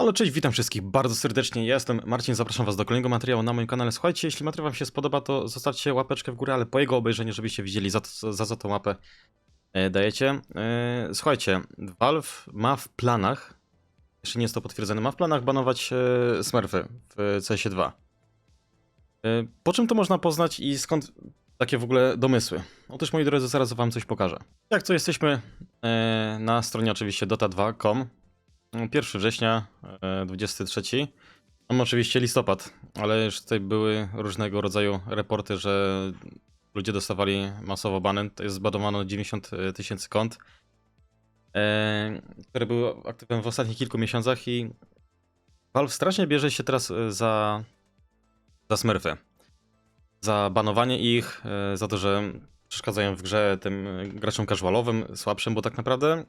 Halo, cześć, witam wszystkich bardzo serdecznie. Ja jestem Marcin, zapraszam was do kolejnego materiału na moim kanale. Słuchajcie, jeśli materiał wam się spodoba, to zostawcie łapeczkę w górę, ale po jego obejrzeniu, żebyście widzieli za, to, za, za tą łapę e, dajecie. E, słuchajcie, Valve ma w planach, jeszcze nie jest to potwierdzone, ma w planach banować e, Smurfy w CS2. E, po czym to można poznać i skąd takie w ogóle domysły? Otóż, moi drodzy, zaraz wam coś pokażę. Jak co, jesteśmy na stronie oczywiście dota2.com. 1 września, e, 23. Mam oczywiście listopad, ale już tutaj były różnego rodzaju reporty, że ludzie dostawali masowo bany. To jest zbadowano 90 tysięcy kont, e, które były aktywne w ostatnich kilku miesiącach i Valve strasznie bierze się teraz e, za, za smurfy. Za banowanie ich, e, za to, że przeszkadzają w grze tym graczom casualowym, słabszym, bo tak naprawdę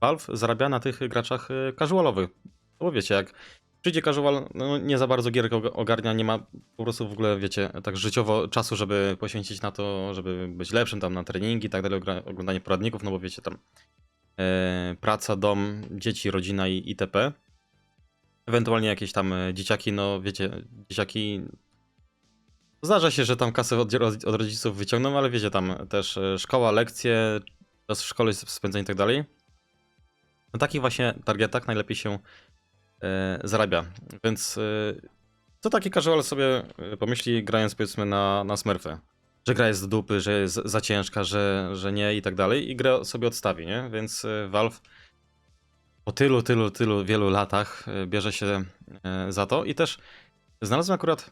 Valve zarabia na tych graczach y, casualowych. Bo wiecie, jak przyjdzie casual, no nie za bardzo gier og- ogarnia, nie ma po prostu w ogóle, wiecie, tak życiowo czasu, żeby poświęcić na to, żeby być lepszym tam na treningi i tak dalej, oglądanie poradników, no bo wiecie, tam e, praca, dom, dzieci, rodzina i itp. Ewentualnie jakieś tam e, dzieciaki, no wiecie, dzieciaki Zdarza się, że tam kasę od, od od rodziców wyciągną, ale wiecie, tam też e, szkoła, lekcje, czas w szkole spędzeń i tak dalej. Na takich właśnie targetach najlepiej się e, zarabia. Więc e, co taki casual sobie e, pomyśli, grając powiedzmy na, na smurfy? Że gra jest z dupy, że jest za ciężka, że, że nie i tak dalej. I grę sobie odstawi, nie? Więc Valve po tylu, tylu, tylu, wielu latach bierze się za to. I też znalazłem akurat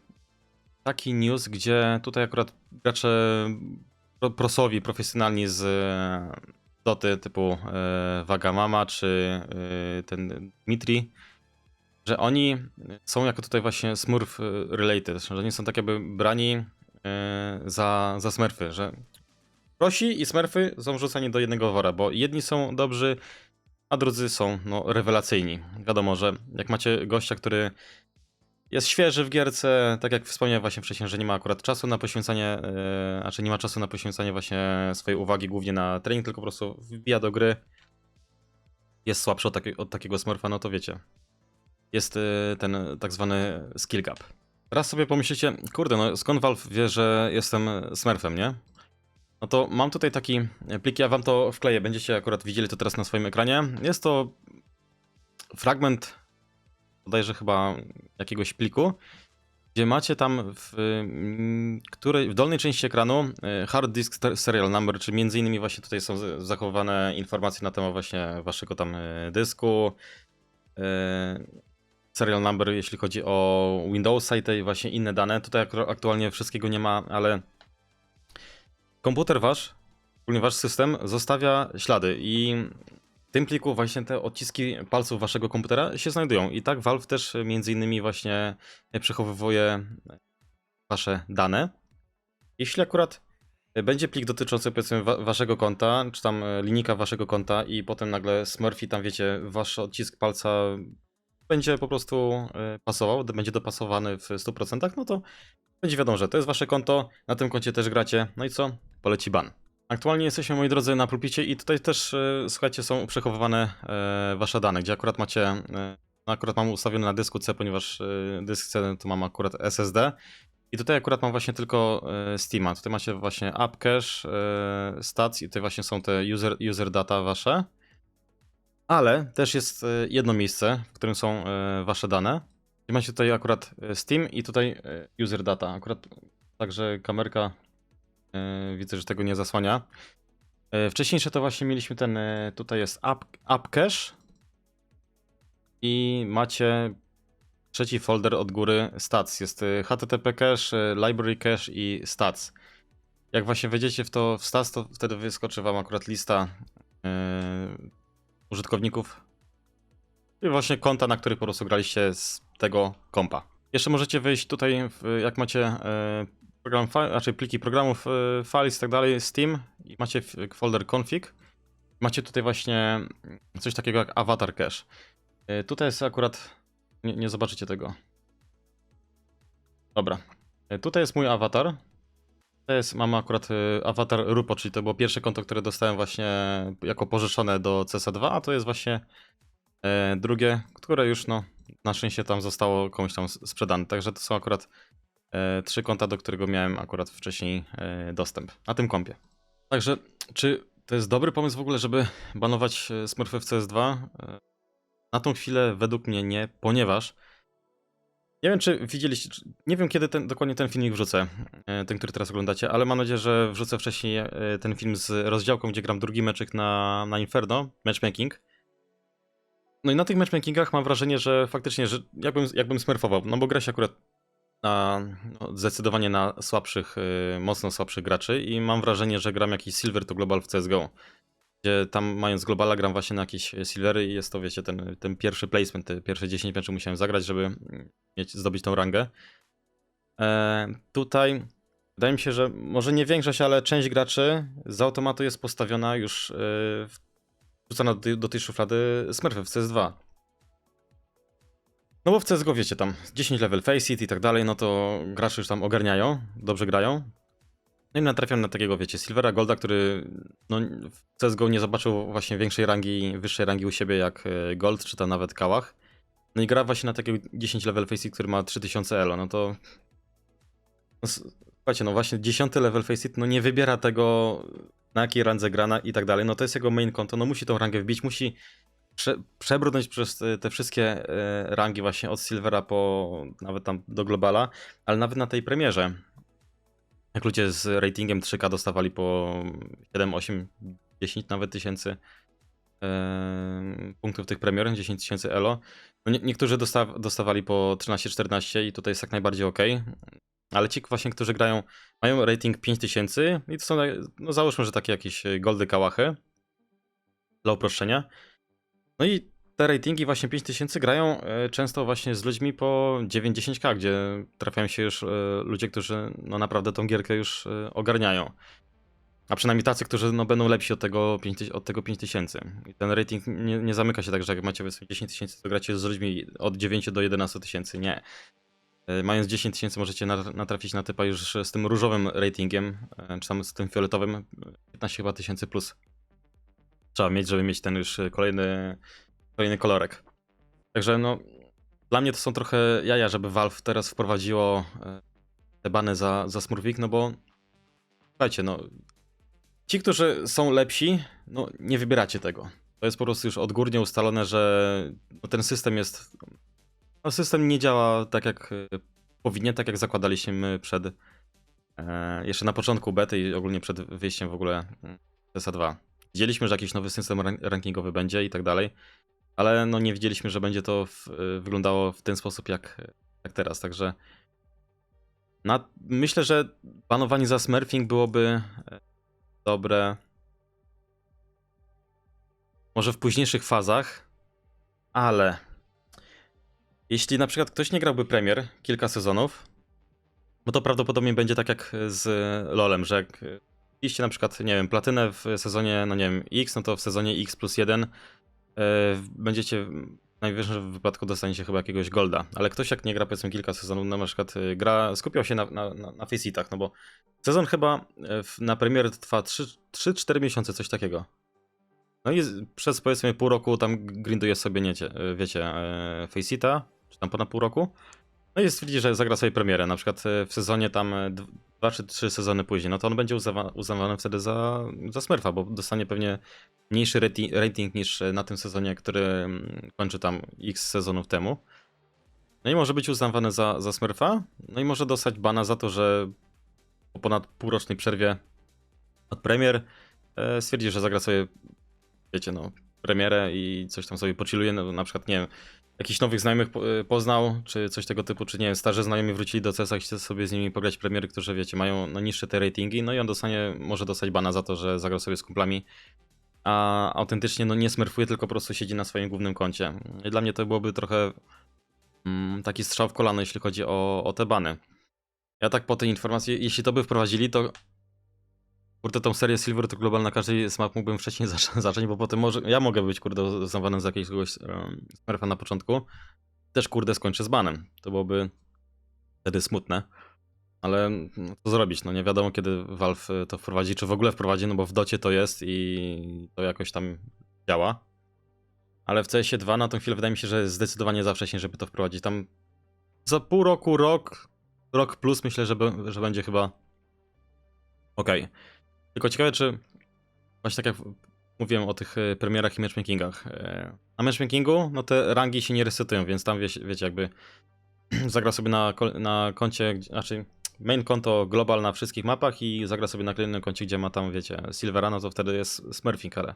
taki news, gdzie tutaj akurat gracze pro- prosowi, profesjonalni z doty typu e, Wagamama czy e, ten Dmitri, że oni są jako tutaj właśnie smurf e, related, że oni są tak jakby brani za, za smurfy, że prosi i smurfy są wrzucani do jednego wora, bo jedni są dobrzy, a drudzy są no, rewelacyjni. Wiadomo, że jak macie gościa, który jest świeży w gierce, tak jak wspomniałem właśnie wcześniej, że nie ma akurat czasu na poświęcanie, yy, a czy nie ma czasu na poświęcanie właśnie swojej uwagi głównie na trening, tylko po prostu wbija do gry, jest słabszy od, taki, od takiego smurfa, no to wiecie, jest yy, ten tak zwany skill gap. Raz sobie pomyślicie, kurde, no skąd Valve wie, że jestem smurfem, nie? No to mam tutaj taki plik, ja wam to wkleję, będziecie akurat widzieli to teraz na swoim ekranie. Jest to fragment bodajże chyba jakiegoś pliku, gdzie macie tam w, mm, której, w dolnej części ekranu y, hard disk serial number, czy między innymi właśnie tutaj są zachowane informacje na temat właśnie waszego tam y, dysku, y, serial number, jeśli chodzi o Windowsa i te właśnie inne dane. Tutaj aktualnie wszystkiego nie ma, ale komputer wasz, ogólnie wasz system zostawia ślady i w tym pliku właśnie te odciski palców waszego komputera się znajdują. I tak Valve też między innymi właśnie przechowywuje wasze dane. Jeśli akurat będzie plik dotyczący powiedzmy wa- waszego konta, czy tam e, linijka waszego konta i potem nagle Smurfy tam wiecie, wasz odcisk palca będzie po prostu e, pasował, będzie dopasowany w 100%, no to będzie wiadomo, że to jest wasze konto, na tym koncie też gracie, no i co? Poleci ban. Aktualnie jesteśmy, moi drodzy, na pulpicie i tutaj też, e, słuchajcie, są przechowywane e, wasze dane, gdzie akurat macie, e, akurat mam ustawione na dysku C, ponieważ dysk C to mam akurat SSD. I tutaj akurat mam właśnie tylko Steama. Tutaj macie właśnie app cache, stats i tutaj właśnie są te user, user data wasze. Ale też jest jedno miejsce, w którym są wasze dane. I macie tutaj akurat Steam i tutaj user data. Akurat także kamerka widzę, że tego nie zasłania. E, Wcześniejsze to właśnie mieliśmy ten, e, tutaj jest app, cache i macie trzeci folder od góry stats. Jest e, HTTP cache, e, library cache i stats. Jak właśnie wejdziecie w to w stats, to wtedy wyskoczy wam akurat lista e, użytkowników i właśnie konta, na których po prostu graliście z tego kompa. Jeszcze możecie wejść tutaj, jak macie e, program, znaczy pliki programów, e, files i tak dalej, Steam i macie folder config. Macie tutaj właśnie coś takiego jak avatar cache. E, Tutaj jest akurat, nie, nie zobaczycie tego. Dobra, E, tutaj jest mój awatar. To jest, mamy akurat awatar Rupo, czyli to było pierwsze konto, które dostałem właśnie jako pożyczone do CS2, a to jest właśnie drugie, które już no na szczęście tam zostało komuś tam sprzedane. Także to są akurat trzy konta, do którego miałem akurat wcześniej e, dostęp na tym kompie. Także czy to jest dobry pomysł w ogóle, żeby banować e, Smurfy w CS2? E, Na tą chwilę według mnie nie, ponieważ nie wiem, czy widzieliście, nie wiem kiedy ten, dokładnie ten filmik wrzucę, e, ten, który teraz oglądacie, ale mam nadzieję, że wrzucę wcześniej e, ten film z rozdziałką, gdzie gram drugi meczyk na, na Inferno, matchmaking. No i na tych matchmakingach mam wrażenie, że faktycznie, że jakbym, jakbym smurfował, no bo gra się akurat na, no, zdecydowanie na słabszych, y, mocno słabszych graczy i mam wrażenie, że gram jakiś Silver to Global w CSGO. Gdzie tam mając Globala gram właśnie na jakieś Silvery i jest to, wiecie, ten, ten pierwszy placement, te pierwsze 10 meczów musiałem zagrać, żeby mm, mieć, zdobyć tą rangę. E, tutaj wydaje mi się, że może nie większość, ale część graczy z automatu jest postawiona już, y, w- wrzucona do, do tej szuflady Smurfy w CS2. No bo w CSGO wiecie tam 10 level face it i tak dalej, no to gracze już tam ogarniają, dobrze grają. No i natrafiam na takiego, wiecie, Silvera Golda, który no, w CSGO nie zobaczył właśnie większej rangi, wyższej rangi u siebie jak e, Gold, czy tam nawet Kałach. No i gra właśnie na takiego 10 level face it, który ma 3000 elo, no to... No, słuchajcie, no właśnie 10 level face it, no nie wybiera tego, na jakiej randze grana i tak dalej, no to jest jego main konto, no musi tą rangę wbić, musi prze, przebrnąć przez te, wszystkie e, rangi właśnie od Silvera po nawet tam do Globala, ale nawet na tej premierze. Jak ludzie z ratingiem 3K dostawali po 7, 8, 10 nawet tysięcy e, punktów tych premier, 10 tysięcy elo. No nie, niektórzy dosta, dostawali po 13-14 i tutaj jest jak najbardziej ok. Ale ci właśnie, którzy grają, mają rating 5000 i to są, no załóżmy, że takie jakieś goldy kałachy dla uproszczenia. No i te ratingi właśnie 5000 grają e, często właśnie z ludźmi po 9-10k, gdzie trafiają się już e, ludzie, którzy no naprawdę tą gierkę już e, ogarniają. A przynajmniej tacy, którzy no będą lepsi od tego 5000. Od tego 5000. I ten rating nie, nie zamyka się tak, że jak macie powiedzmy 10 tysięcy, to gracie z ludźmi od 9 do 11 tysięcy. Nie. Mając 10 tysięcy możecie na- natrafić na typa już z tym różowym ratingiem, czy tam z tym fioletowym, e, 15 chyba tysięcy plus. Trzeba mieć, żeby mieć ten już e, kolejny, kolejny kolorek. Także no, dla mnie to są trochę jaja, żeby Valve teraz wprowadziło e, te bany za, za Smurfik, no bo słuchajcie, no ci, którzy są lepsi, no nie wybieracie tego. To jest po prostu już odgórnie ustalone, że no, ten system jest. No, system nie działa tak jak e, powinien, tak jak zakładaliśmy przed. E, jeszcze na początku bety i ogólnie przed wyjściem w ogóle mm, TSA 2. Widzieliśmy, że jakiś nowy system ran- rankingowy będzie i tak dalej, ale no nie widzieliśmy, że będzie to w, e, wyglądało w ten sposób jak, jak teraz. Także na, myślę, że panowanie za smurfing byłoby e, dobre. Może w późniejszych fazach, ale jeśli na przykład ktoś nie grałby Premier kilka sezonów, bo to prawdopodobnie będzie tak jak z LoLem, że jak iście na przykład, nie wiem, platynę w sezonie, no nie wiem, X, no to w sezonie X plus 1 będziecie w najwyższym wypadku dostaniecie chyba jakiegoś golda, ale ktoś jak nie gra powiedzmy kilka sezonów, no na przykład y, gra, skupiał się na, na, na, na no bo sezon chyba w- na premier trwa 3-4 miesiące, coś takiego. No i przez powiedzmy pół roku tam grinduje sobie, niecie, wiecie, faceita, czy tam ponad pół roku. No i stwierdzi, że zagra sobie premierę, na przykład w sezonie tam dwa czy trzy sezony później, no to on będzie uznawa- uznawany wtedy za, za smurfa, bo dostanie pewnie mniejszy rating, rating niż na tym sezonie, który mm, kończy tam x sezonów temu. No i może być uznawany za, za smurfa, no i może dostać bana za to, że po ponad półrocznej przerwie od premier e, stwierdzi, że zagra sobie, wiecie, no, premierę i coś tam sobie pochilluje, no, na przykład, nie wiem, jakichś nowych znajomych e, poznał, czy coś tego typu, czy nie wiem, starzy znajomi wrócili do CS-a chce sobie z nimi pograć premiery, którzy, wiecie, mają no, niższe te ratingi, no i on dostanie, może dostać bana za to, że zagrał sobie z kumplami, a autentycznie no, nie smurfuje, tylko po prostu siedzi na swoim głównym koncie. I dla mnie to byłoby trochę mm, taki strzał w kolano, jeśli chodzi o, o te bany. Ja tak po tej informacji, jeśli to by wprowadzili, to kurde tą serię Silver to Global na każdej z map mógłbym wcześniej zac- zacząć, bo potem może, ja mogę być kurde uznawany za jakiegoś um, smurfa na początku. Też kurde skończę z banem. To byłoby wtedy smutne. Ale no, co zrobić? No nie wiadomo kiedy Valve y, to wprowadzi, czy w ogóle wprowadzi, no bo w docie to jest i to jakoś tam działa. ale w CS 2 na tą chwilę wydaje mi się, że jest zdecydowanie za wcześnie, żeby to wprowadzić. Tam za pół roku, rok, rok plus myślę, że, że będzie chyba okej. Tylko ciekawe, czy właśnie tak jak mówiłem o tych e, premierach i matchmakingach. e, Na matchmakingu, no te rangi się nie resetują, więc tam wiecie, wiecie jakby zagra sobie na, na koncie, znaczy main konto global na wszystkich mapach i zagra sobie na kolejnym koncie, gdzie ma tam, wiecie, Silvera, no to wtedy jest smurfing, ale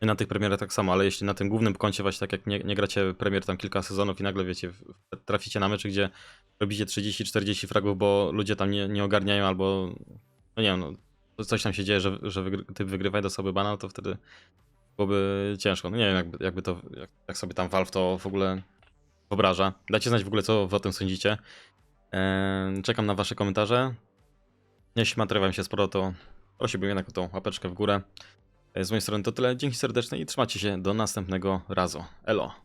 i na tych premierach tak samo, ale jeśli na tym głównym koncie właśnie tak jak nie, nie gracie premier tam kilka sezonów i nagle wiecie, traficie na mecze, gdzie robicie 30-40 fragów, bo ludzie tam nie, nie ogarniają albo no nie wiem, no, coś tam się dzieje, że, że wygry, typ wygrywa i do sobie bana, to wtedy byłoby ciężko. No nie wiem, jakby, jakby to, jak, jak sobie tam Valve to w ogóle wyobraża. Dajcie znać w ogóle, co wy o tym sądzicie. Eee, czekam na wasze komentarze. Jeśli materiał się spodobał, to prosiłbym jednak o tą łapeczkę w górę. E, Z mojej strony to tyle. Dzięki serdeczne i trzymajcie się do następnego razu. Elo.